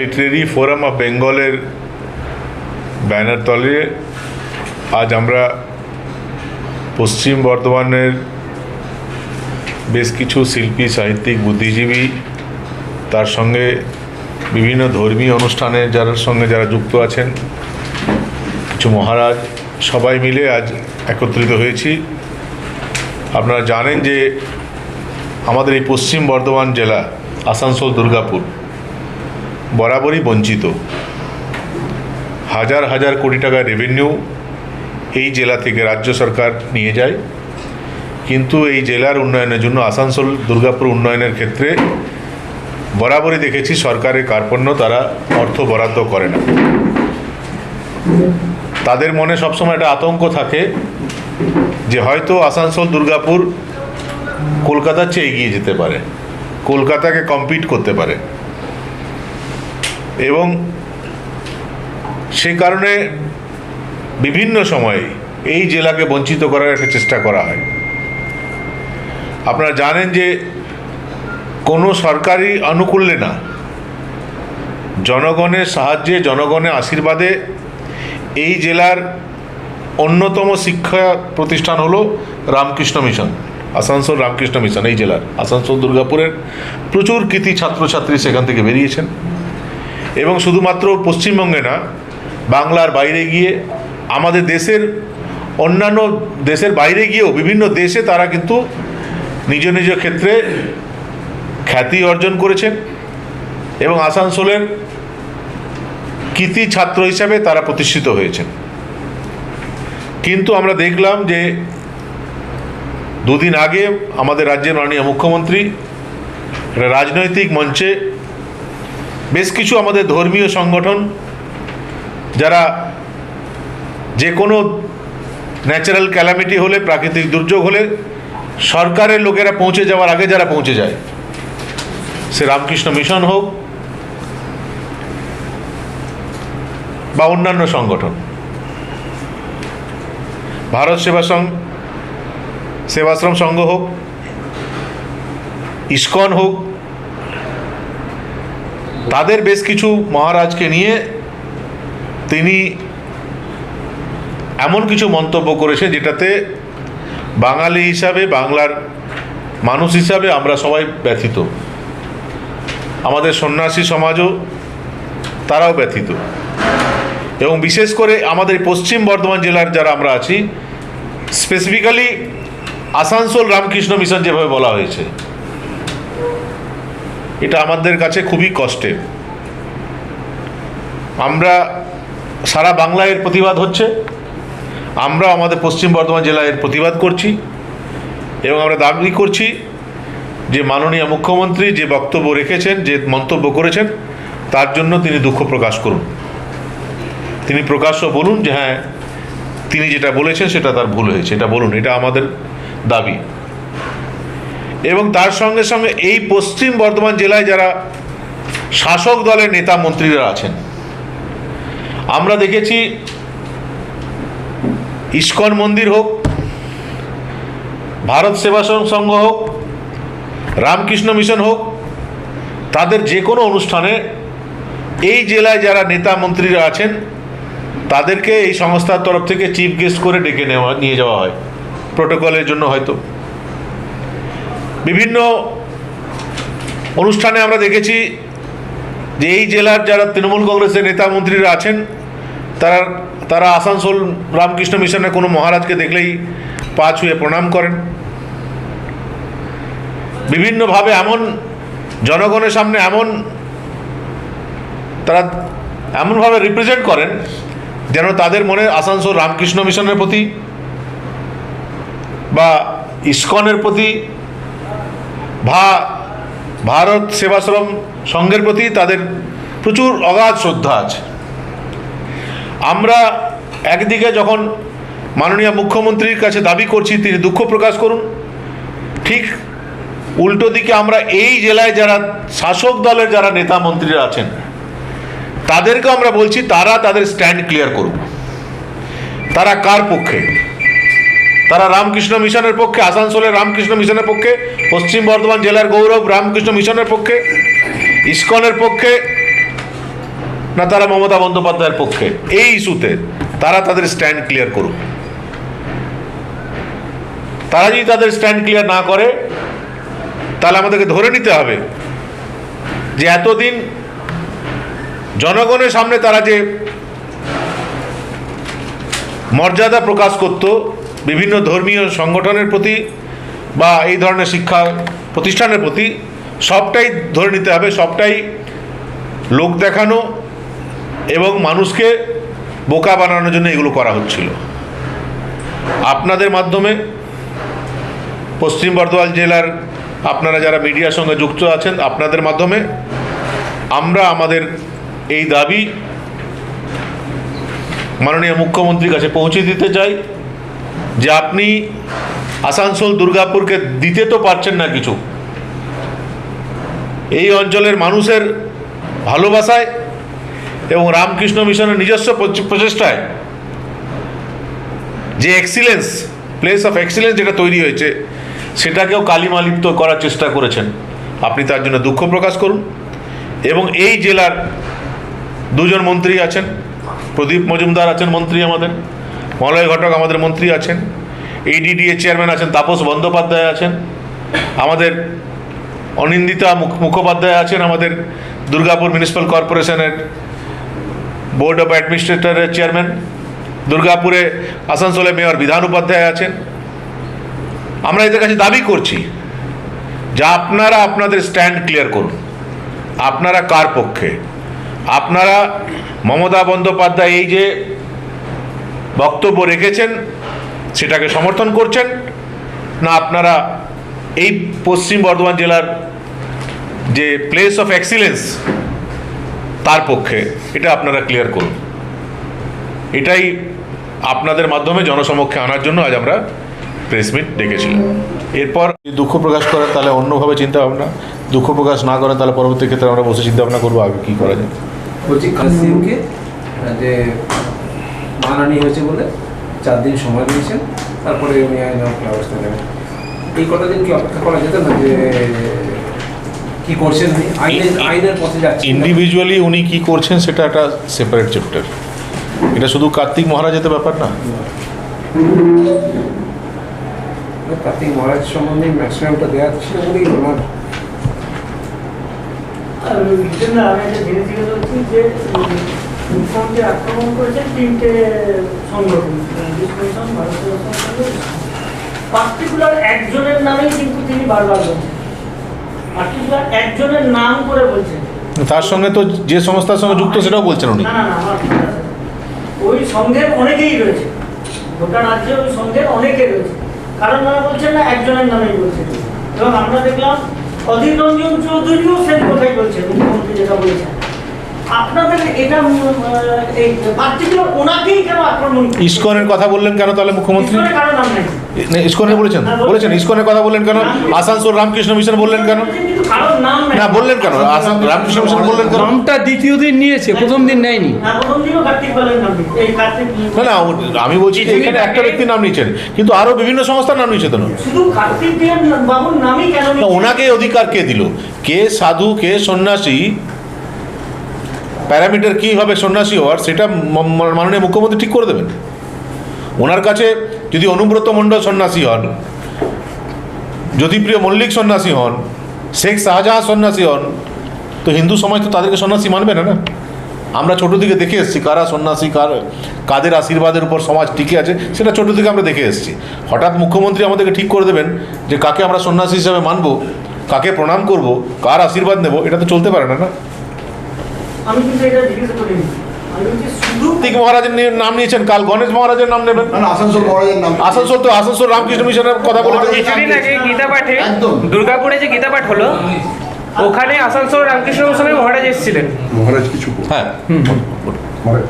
Literary forum of বেঙ্গলের banner তলে আজ আমরা পশ্চিম বর্ধমানের বেশ কিছু শিল্পী, সাহিত্যিক, বুদ্ধিজীবী, তার সঙ্গে বিভিন্ন ধর্মীয় অনুষ্ঠানে যার সঙ্গে যারা যুক্ত আছেন, কিছু মহারাজ, সবাই মিলে আজ একত্রিত হয়েছি। আপনারা জানেন যে আমাদের এই পশ্চিম বর্ধমান জেলা আসানসোল দুর্গাপুর বরাবরই বঞ্চিত। হাজার হাজার কোটি টাকা রেভিনিউ এই জেলা থেকে রাজ্য সরকার নিয়ে যায়। কিন্তু এই জেলার উন্নয়নের জন্য আসানসোল, দুর্গাপুর উন্নয়নের ক্ষেত্রে বরাবরই দেখেছি সরকারের কার্পণ্য তারা অর্থ বরাদ্দ করে না। তাদের মনে সবসময় একটা আতঙ্ক থাকে যে হয়তো আসানসোল, দুর্গাপুর কলকাতার চেয়ে এগিয়ে যেতে পারে। কলকাতাকে কম্পিট করতে পারে। এবং সে কারণে বিভিন্ন সময়ে এই জেলাকে বঞ্চিত করার একটা চেষ্টা করা হয়। আপনারা জানেন যে কোনো সরকারি আনুকূল্যে না, জনগণের সাহায্যে, জনগণের আশীর্বাদে এই জেলার অন্যতম শিক্ষা প্রতিষ্ঠান হলো রামকৃষ্ণ মিশন, আসানসোল রামকৃষ্ণ মিশন এই জেলার, আসানসোল দুর্গাপুরের প্রচুর কৃতি ছাত্রছাত্রী সেখান থেকে বেরিয়েছেন। এবং শুধুমাত্র পশ্চিমবঙ্গে না, বাংলার বাইরে গিয়ে আমাদের দেশের অন্যান্য দেশের বাইরে গিয়েও বিভিন্ন দেশে তারা কিন্তু নিজ নিজ ক্ষেত্রে খ্যাতি অর্জন করেছেন এবং আসানসোলের কৃতি ছাত্র হিসাবে তারা প্রতিষ্ঠিত হয়েছেন। কিন্তু আমরা দেখলাম যে দুদিন আগে আমাদের রাজ্যের মাননীয় মুখ্যমন্ত্রী রাজনৈতিক মঞ্চে বেশ কিছু আমাদের ধর্মীয় সংগঠন, যারা যে কোনো ন্যাচারাল ক্যালামিটি হলে, প্রাকৃতিক দুর্যোগ হলে, সরকারের লোকেরা পৌঁছে যাওয়ার আগে যারা পৌঁছে যায়, সে রামকৃষ্ণ মিশন হোক বা অন্যান্য সংগঠন। ভারত সেবা সংঘ সেবাশ্রম সংঘ হোক, ইস্কন হোক তাদের বেশ কিছু মহারাজকে নিয়ে তিনি এমন কিছু মন্তব্য করেছে যেটাতে বাঙালি হিসাবে, বাংলার মানুষ হিসাবে আমরা সবাই ব্যথিত। আমাদের সন্ন্যাসী সমাজও তারাও ব্যথিত। এবং বিশেষ করে আমাদের পশ্চিম বর্ধমান জেলার যারা আমরা আছি স্পেসিফিক্যালি আসানসোল রামকৃষ্ণ মিশন যেভাবে বলা হয়েছে এটা আমাদের কাছে খুবই কষ্টের। আমরা সারা বাংলায় এর প্রতিবাদ হচ্ছে আমরা আমাদের পশ্চিম বর্ধমান জেলায় এর প্রতিবাদ করছি, এবং আমরা দাবি করছি যে মাননীয় মুখ্যমন্ত্রী যে বক্তব্য রেখেছেন, যে মন্তব্য করেছেন, তার জন্য তিনি দুঃখ প্রকাশ করুন। তিনি প্রকাশ্য বলুন যে হ্যাঁ তিনি যেটা বলেছেন সেটা তার ভুল হয়েছে, এটা বলুন, এটা আমাদের দাবি। এবং তার সঙ্গে সঙ্গে এই পশ্চিম বর্ধমান জেলায় যারা শাসক দলের নেতা মন্ত্রীরা আছেন, আমরা দেখেছি ইস্কন মন্দির হোক, ভারত সেবাশ্রম সংঘ হোক, রামকৃষ্ণ মিশন হোক, তাদের যে কোনো অনুষ্ঠানে এই জেলায় যারা নেতা মন্ত্রীরা আছেন, তাদেরকে এই সংস্থার তরফ থেকে চিফ গেস্ট করে ডেকে নেওয়া নিয়ে যাওয়া হয়। প্রোটোকলের জন্য হয়তো। বিভিন্ন অনুষ্ঠানে আমরা দেখেছি যে এই জেলার যারা তৃণমূল কংগ্রেসের নেতা মন্ত্রীরা আছেন, তারা তারা আসানসোল রামকৃষ্ণ মিশনের কোনো মহারাজকে দেখলেই পা ছুঁয়ে প্রণাম করেন। বিভিন্নভাবে এমন জনগণের সামনে এমন তারা এমনভাবে রিপ্রেজেন্ট করেন যেন তাদের মনে আসানসোল রামকৃষ্ণ মিশনের প্রতি বা ইস্কনের প্রতি ভা, ভারত সেবাশ্রম সংঘের প্রতি তাদের প্রচুর অগাধ শ্রদ্ধা আছে। আমরা একদিকে যখন মাননীয় মুখ্যমন্ত্রীর কাছে দাবি করছি, তিনি দুঃখ প্রকাশ করুন। ঠিক উল্টো দিকে আমরা এই জেলায় যারা শাসক দলের যারা নেতা মন্ত্রীরা আছেন তাদেরকে আমরা বলছি, তারা তাদের স্ট্যান্ড ক্লিয়ার করুক। তারা কার পক্ষে? তারা রামকৃষ্ণ মিশনের পক্ষে, আসানসোলের রামকৃষ্ণ মিশনের পক্ষে, পশ্চিম বর্ধমান জেলার গৌরব রামকৃষ্ণ মিশনের পক্ষে, ইস্কনের পক্ষে, না তারা মমতা বন্দ্যোপাধ্যায়ের পক্ষে। এই ইস্যুতে তারা তাদের স্ট্যান্ড ক্লিয়ার করুক। তারা যদি তাদের স্ট্যান্ড ক্লিয়ার না করে, তাহলে আমাদেরকে ধরে নিতে হবে যে এতদিন জনগণের সামনে তারা যে মর্যাদা প্রকাশ করত বিভিন্ন ধর্মীয় সংগঠনের প্রতি বা এই ধরনের শিক্ষা প্রতিষ্ঠানের প্রতি সবটাই ধরে নিতে হবে, সবটাই লোক দেখানো এবং মানুষকে বোকা বানানোর জন্য এগুলো করা হচ্ছিল। আপনাদের মাধ্যমে পশ্চিম বর্ধমান জেলার আপনারা যারা মিডিয়ার সঙ্গে যুক্ত আছেন, আপনাদের মাধ্যমে আমরা আমাদের এই দাবি মাননীয় মুখ্যমন্ত্রীর কাছে পৌঁছে দিতে চাই। যে আপনি আসানসোল, দুর্গাপুরকে দিতে তো পারছেন না কিছু। এই অঞ্চলের মানুষের ভালোবাসায় এবং রামকৃষ্ণ মিশনের নিজস্ব প্রচ- প্রচেষ্টায় যে এক্সিলেন্স প্লেস অফ এক্সিলেন্স যেটা তৈরি হয়েছে, সেটাকেও কালিমালিপ্ত করার চেষ্টা করেছেন। আপনি তার জন্য দুঃখ প্রকাশ করুন। এবং এই জেলার দুজন মন্ত্রী আছেন, প্রদীপ মজুমদার আছেন মন্ত্রী আমাদের। মলয় ঘটক আমাদের মন্ত্রী আছেন এইডিডিএ চেয়ারম্যান আছেন, তাপস বন্দ্যোপাধ্যায় আছেন, আমাদের অনিন্দিতা মুখোপাধ্যায় আছেন, আমাদের দুর্গাপুর মিউনিসিপ্যাল কর্পোরেশনের বোর্ড অফ অ্যাডমিনিস্ট্রেটরের চেয়ারম্যান দুর্গাপুরে আসানসোলে মেয়র বিধান উপাধ্যায় আছেন। আমরা এদের কাছে দাবি করছি যে আপনারা আপনাদের স্ট্যান্ড ক্লিয়ার করুন। আপনারা কার পক্ষে? আপনারা মমতা বন্দ্যোপাধ্যায়, এই যে বক্তব্য রেখেছেন সেটাকে সমর্থন করছেন। না আপনারা এই পশ্চিম বর্ধমান জেলার যে প্লেস অফ এক্সিলেন্স তার পক্ষে এটা আপনারা ক্লিয়ার করুন। এটাই আপনাদের মাধ্যমে জনসমক্ষে আনার জন্য আজ আমরা প্রেস মিট ডেকেছিলাম। এরপর যদি দুঃখ প্রকাশ করেন তাহলে অন্যভাবে চিন্তা ভাবনা। দুঃখ প্রকাশ না করেন তাহলে পরবর্তী ক্ষেত্রে আমরা বসে চিন্তা ভাবনা করব আগে কী করা যায়। মানহানি হয়েছে বলে চার দিন সময় দিয়েছেন। তারপরে উনি আইনানুগ ব্যবস্থা নেবেন। এই কটা দিন কি অপেক্ষা করা যেত না যে কি করছেন আইনের আইনের পথে যাচ্ছেন। ইন্ডিভিজুয়ালি উনি কি করছেন সেটা একটা সেপারেট চ্যাপ্টার এটা শুধু কার্তিক মহারাজের ব্যাপার না। কার্তিক মহারাজ সম্বন্ধে ম্যাক্সিমামটা দেওয়া ছিল বলেই না, আমি একটা জিজ্ঞেস করছি যে মুখ্যমন্ত্রী আক্রমণ করেছেন তিনটে সংগঠন ভারতীয় পার্টিকুলার একজনের নামেই কিন্তু তিনি বারবার বলছেন। পার্টিকুলার একজনের নাম করে বলছেন। তার সঙ্গে তো যে সংস্থার সঙ্গে যুক্ত সেটাও বলছেন উনি। ওই সঙ্গের অনেকেই রয়েছে। গোটা রাজ্যে ওই সঙ্গের অনেকে রয়েছে। কারণ তারা বলছেন না একজনের নামেই বলছেন। এবং আমরা দেখলাম অধীর রঞ্জন চৌধুরীও সেম কথাই বলছেন মুখ্যমন্ত্রী যেটা বলেছেন। আপনাদের এটা এই পার্টিকুলার ওনাকেই কেন আক্রমণ? ইস্কনের কথা বললেন কেন তাহলে মুখ্যমন্ত্রী? ইসকনের কারও নাম নেই। না, ইস্কনের বলেছেন? বলেছেন। ইস্কনের কথা বললেন কেন? আসানসোল রামকৃষ্ণ মিশন বললেন কেন? না বললেন কেন? রামকৃষ্ণ মিশন বললেন কেন? নামটা দ্বিতীয় দিন নিয়েছে প্রথম দিন নেয়নি। না প্রথম দিনও কার্তিক বলেন নাম নেই। এই কার্তিক না না আমি বলছি যে এখানে একটা ব্যক্তির নাম নিয়েছেন কিন্তু আরও বিভিন্ন সংস্থার নাম নিয়েছে তো না। শুধু কার্তিক দিয়ে বাবুর নামই কেন না, নিচ্ছেন? ওনাকে অধিকার কে দিল? কে সাধু কে সন্ন্যাসী? প্যারামিটার কী হবে সন্ন্যাসী হওয়ার, সেটা মাননীয় মুখ্যমন্ত্রী ঠিক করে দেবেন। ওনার কাছে যদি অনুব্রত মণ্ডল সন্ন্যাসী হন, জ্যোতিপ্রিয় মল্লিক সন্ন্যাসী হন, শেখ শাহজাহান সন্ন্যাসী হন, তো হিন্দু সমাজ তো তাদেরকে সন্ন্যাসী মানবে না না? আমরা ছোটো দিকে দেখে এসেছি কারা সন্ন্যাসী, কার কাদের আশীর্বাদের উপর সমাজ টিকে আছে, সেটা ছোটো দিকে আমরা দেখে এসেছি। হঠাৎ মুখ্যমন্ত্রী আমাদেরকে ঠিক করে দেবেন যে কাকে আমরা সন্ন্যাসী হিসাবে মানব, কাকে প্রণাম করব, কার আশীর্বাদ নেব, এটা তো চলতে পারে না না? আমি কিন্তু এটা জিজ্ঞেস করিনি। আমি বলছি শুধু কার্তিক মহারাজের নাম নিয়েছেন কাল। গণেশ মহারাজের নাম নেবেন? আসানসোল মহারাজের নাম। আসানসোল তো আসানসোল রামকৃষ্ণ মিশনের কথা বলে কিছুদিন আগে গীতা পাঠে দুর্গাপুরে যে গীতা পাঠ হলো ওখানে আসানসোল রামকৃষ্ণ মিশনের মহারাজ এসেছিলেন। মহারাজ কিছু হ্যাঁ। মহারাজ